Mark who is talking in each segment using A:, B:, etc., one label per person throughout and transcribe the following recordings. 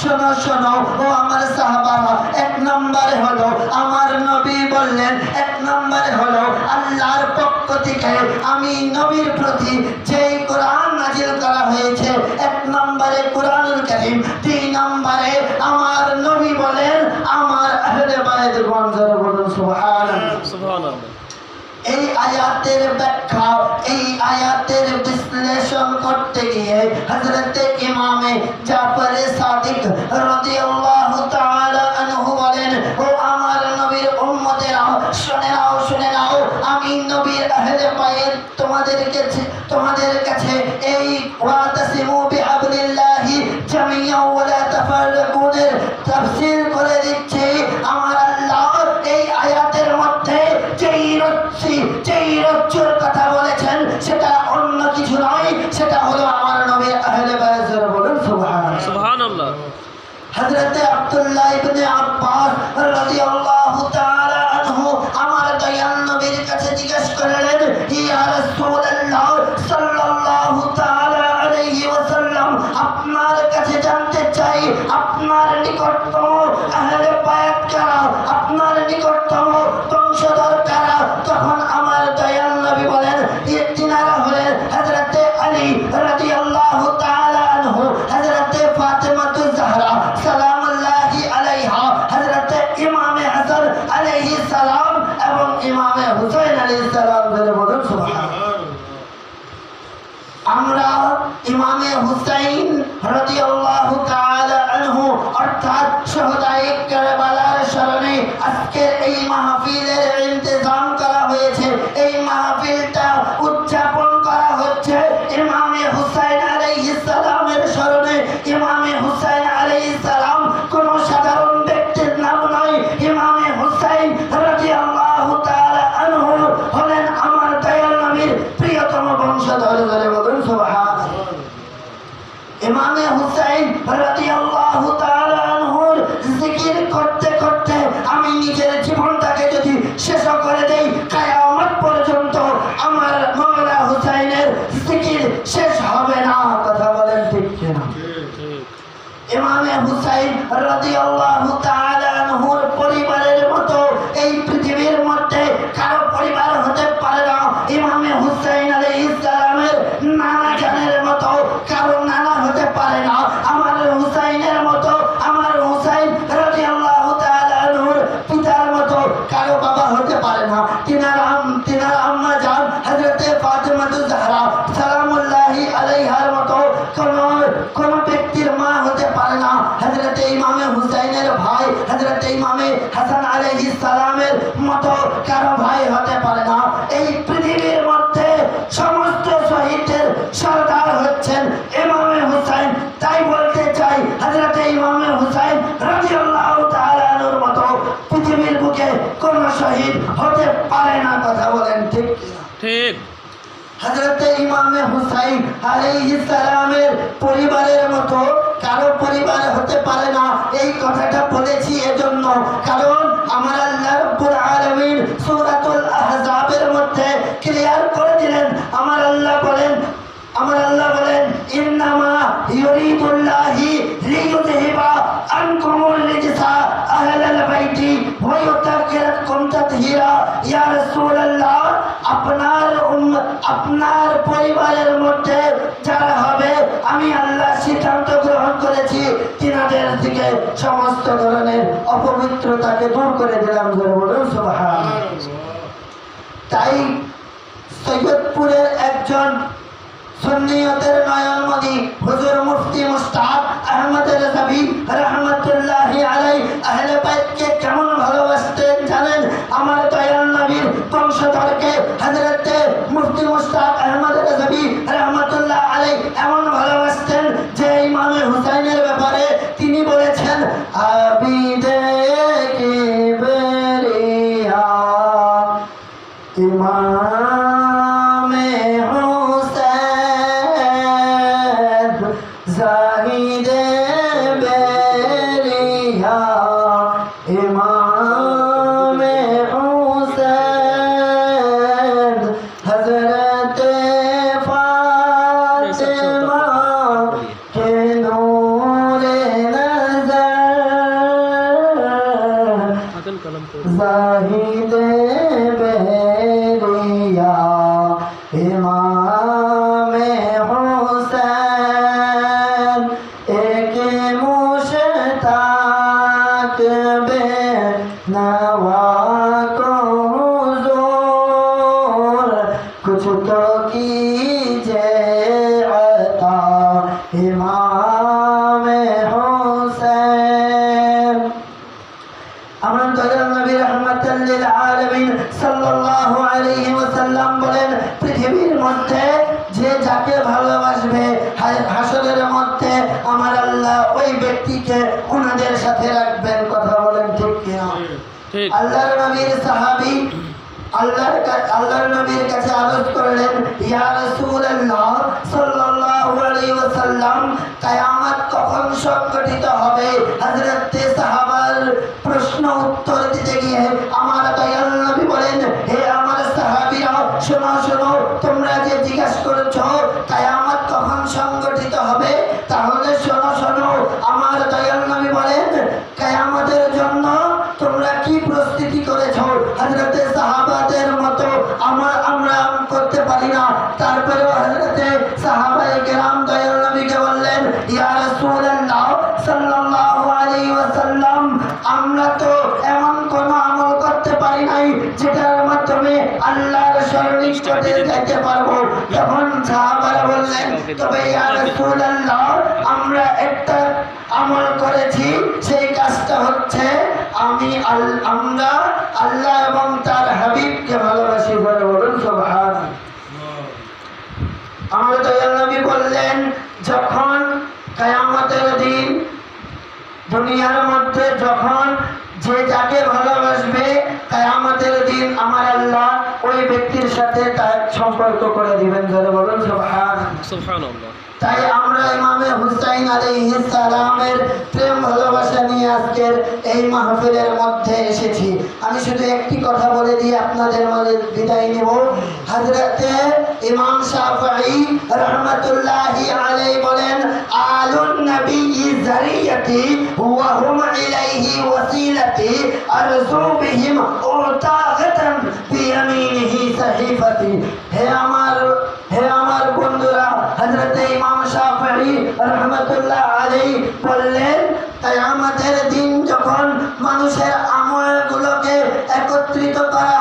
A: শোনো শোনো, ও আমার সাহাবারা, এক নম্বরে হলো, আমার নবী বললেন, এক নম্বরে হলো, আল্লাহর পক্ষ থেকে আমি নবীর প্রতি যেই কোরআন নাজিল করা হয়েছে, এক নম্বরে কোরআনুল কারীম, দুই নম্বরে আমার নবী বলেন, আমার আহলে বায়ত গঞ্জর বলুন সুবহানাল্লাহ। এই আয়াতের ব্যাখ্যা, এই আয়াতের বিশ্লেষণ করতে গিয়ে হযরতে ইমামে জাফর শুনে নাও শুনে নাও আমি তোমাদের কাছে তোমাদের কাছে এই ওয়াতাসিমু বিহাবলিল্লাহি মাহফিলের রাদিয়াল্লাহু ইমামে হাসান আলাইহিস সালামের মতো কারও ভাই হতে পারে না। এই পৃথিবীর মধ্যে সমস্ত শহীদদের সর্দার হচ্ছেন ইমামে হুসাইন। তাই বলতে চাই, হযরতে ইমামে হুসাইন রাদিয়াল্লাহু তাআলা আনহুর মতো পৃথিবীর বুকে কোন শহীদ হতে পারে না, কথা বলেন ঠিক
B: ঠিক।
A: হযরত ইমামে হুসাইন আলাইহিস সালামের পরিবারের মতো কারও পরিবার হতে পারে না। এই কথাটা বলেছি এজন্য। কারণ আমার আল্লাহ রাব্বুল আলামিন সূরাতুল আমি আল্লাহ সিদ্ধান্ত গ্রহণ করেছি, তিনাদের থেকে সমস্ত ধরনের অপবিত্রতাকে দূর করে দিলাম করে বলুন তাই সৈয়দপুরের একজন সুন্নিয়তের নয়নমণি হুজুর মুফতি মুস্তাক আহমদ রাজাবি রহমতুল্লাহি ইমামে ঠিক। আল্লাহর নবীর সাহাবী আল্লাহর আল্লাহর নবীর কাছে আরজ করলেন, ইয়া রাসূলুল্লাহ সাল্লাল্লাহু আলাইহি ওয়াসাল্লাম, কিয়ামত কখন সংঘটিত হবে? হযরত সাহাবার প্রশ্ন উত্তর দিতে গিয়ে, আমার দয়াল তারপরে সাহাবায়ে কেরাম দয়াল নবীকে বললেন, ইয়া রাসূলুল্লাহ সাল্লাল্লাহু আলাইহি ওয়াসাল্লাম, আমরা তো এমন কোন আমল করতে পারি নাই যেটার মাধ্যমে আল্লাহর পারব। তখন সাহাবারা বললেন, তবে ইয়া রাসূলুল্লাহ, আমরা একটা আমল করেছি, সেই কাজটা হচ্ছে আমি আমরা আল্লাহ এবং তার হাবিবকে ভালোবাসি বলে বলুন সুবহান আমার দয়াল নবী বললেন যখন কায়ামতের দিন দুনিয়ার মধ্যে যখন যে যাকে ভালোবাসবে তাই আমাদের দিন আমার আল্লাহ ওই ব্যক্তির সাথে তার সম্পর্ক করে দিবেন। ধরে বলুন তাই আমরা ইমামে হুসাইন সালামের প্রেম ভালোবাসা নিয়ে আজকের এই মাহফিলের মধ্যে এসেছি। আমি শুধু একটি কথা বলে দিয়ে আপনাদের মাঝে বিদায় নেব। হযরতে ইমাম শাফঈ রাহমাতুল্লাহি আলাইহি বলেন, আলুন নবী জারিয়াতি ওয়া হুম ইলাইহি ওয়াসিলাতি আরজু বিহিম উতাগাতান বিয়ামিনিহি সাহিফাতি। হে আমার হে আমার বন্ধুরা, হযরতে ইমাম শাফঈ রাহমাতুল্লাহ আলাইহি বললেন কিয়ামতের দিন যখন মানুষের আমলগুলোকে একত্রিত করা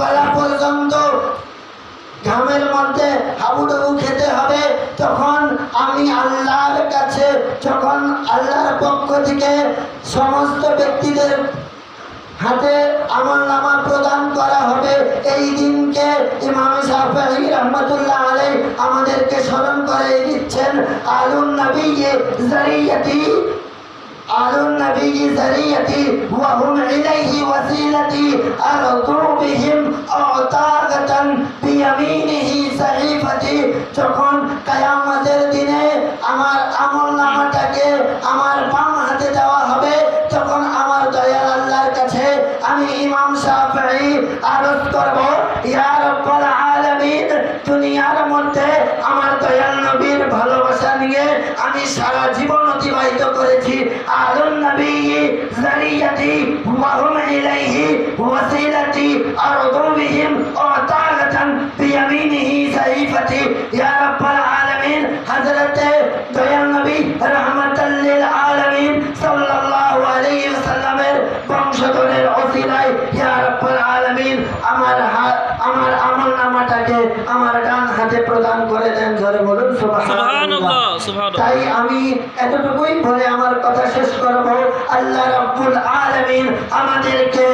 A: গলা পর্যন্ত ঘামের মধ্যে হাবুডুবু খেতে হবে, তখন আমি আল্লাহর কাছে, যখন আল্লাহর পক্ষ থেকে সমস্ত ব্যক্তিদের হাতে আমল নামা প্রদান করা হবে, এই দিনকে ইমাম শাফি রহমতুল্লাহ আলাই আমাদেরকে স্মরণ করে দিচ্ছেন আলুন নবী জারিয়াতি على النبي سريتي وهم إليه وسيلتي أرضوا بهم أعتاقة بيمينه صحيفتي تكون قيام আমি সারা জীবন অতিবাহিত করেছি। আলুন নবী জারিয়াতি ওয়া হুম ইলাইহি, ওয়াসিলাতি আরদু বিহিম আতাগাতান বিয়ামিনিহি সাইফাতি। ইয়া রাব্বাল আলামিন, হযরতে দয়াল নবী রাহমাতাল লিল আলামিন সাল্লাল্লাহু আলাইহি ওয়াসাল্লামের বংশধরের ওসিলায় ইয়া রাব্বাল আলামিন, আমার আমার আমল নামাটাকে আমার ডান হাতে প্রদান করে দেন ধরে বলুন তাই আমি এতটুকুই বলে আমার কথা শেষ করব। আল্লাহ রাব্বুল আলামিন আমাদেরকে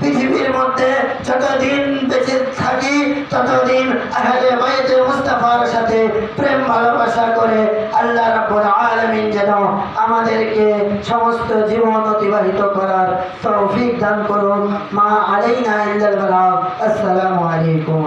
A: পৃথিবীর মধ্যে যতদিন বেঁচে থাকি ততদিন আহলে বাইতে মুস্তাফার সাথে প্রেম ভালোবাসা করে আল্লাহ রাব্বুল আলামিন যেন আমাদেরকে সমস্ত জীবন অতিবাহিত করার তৌফিক দান করুন। মা আলাইনা ইল্লাল বালাগ। আসসালামু আলাইকুম।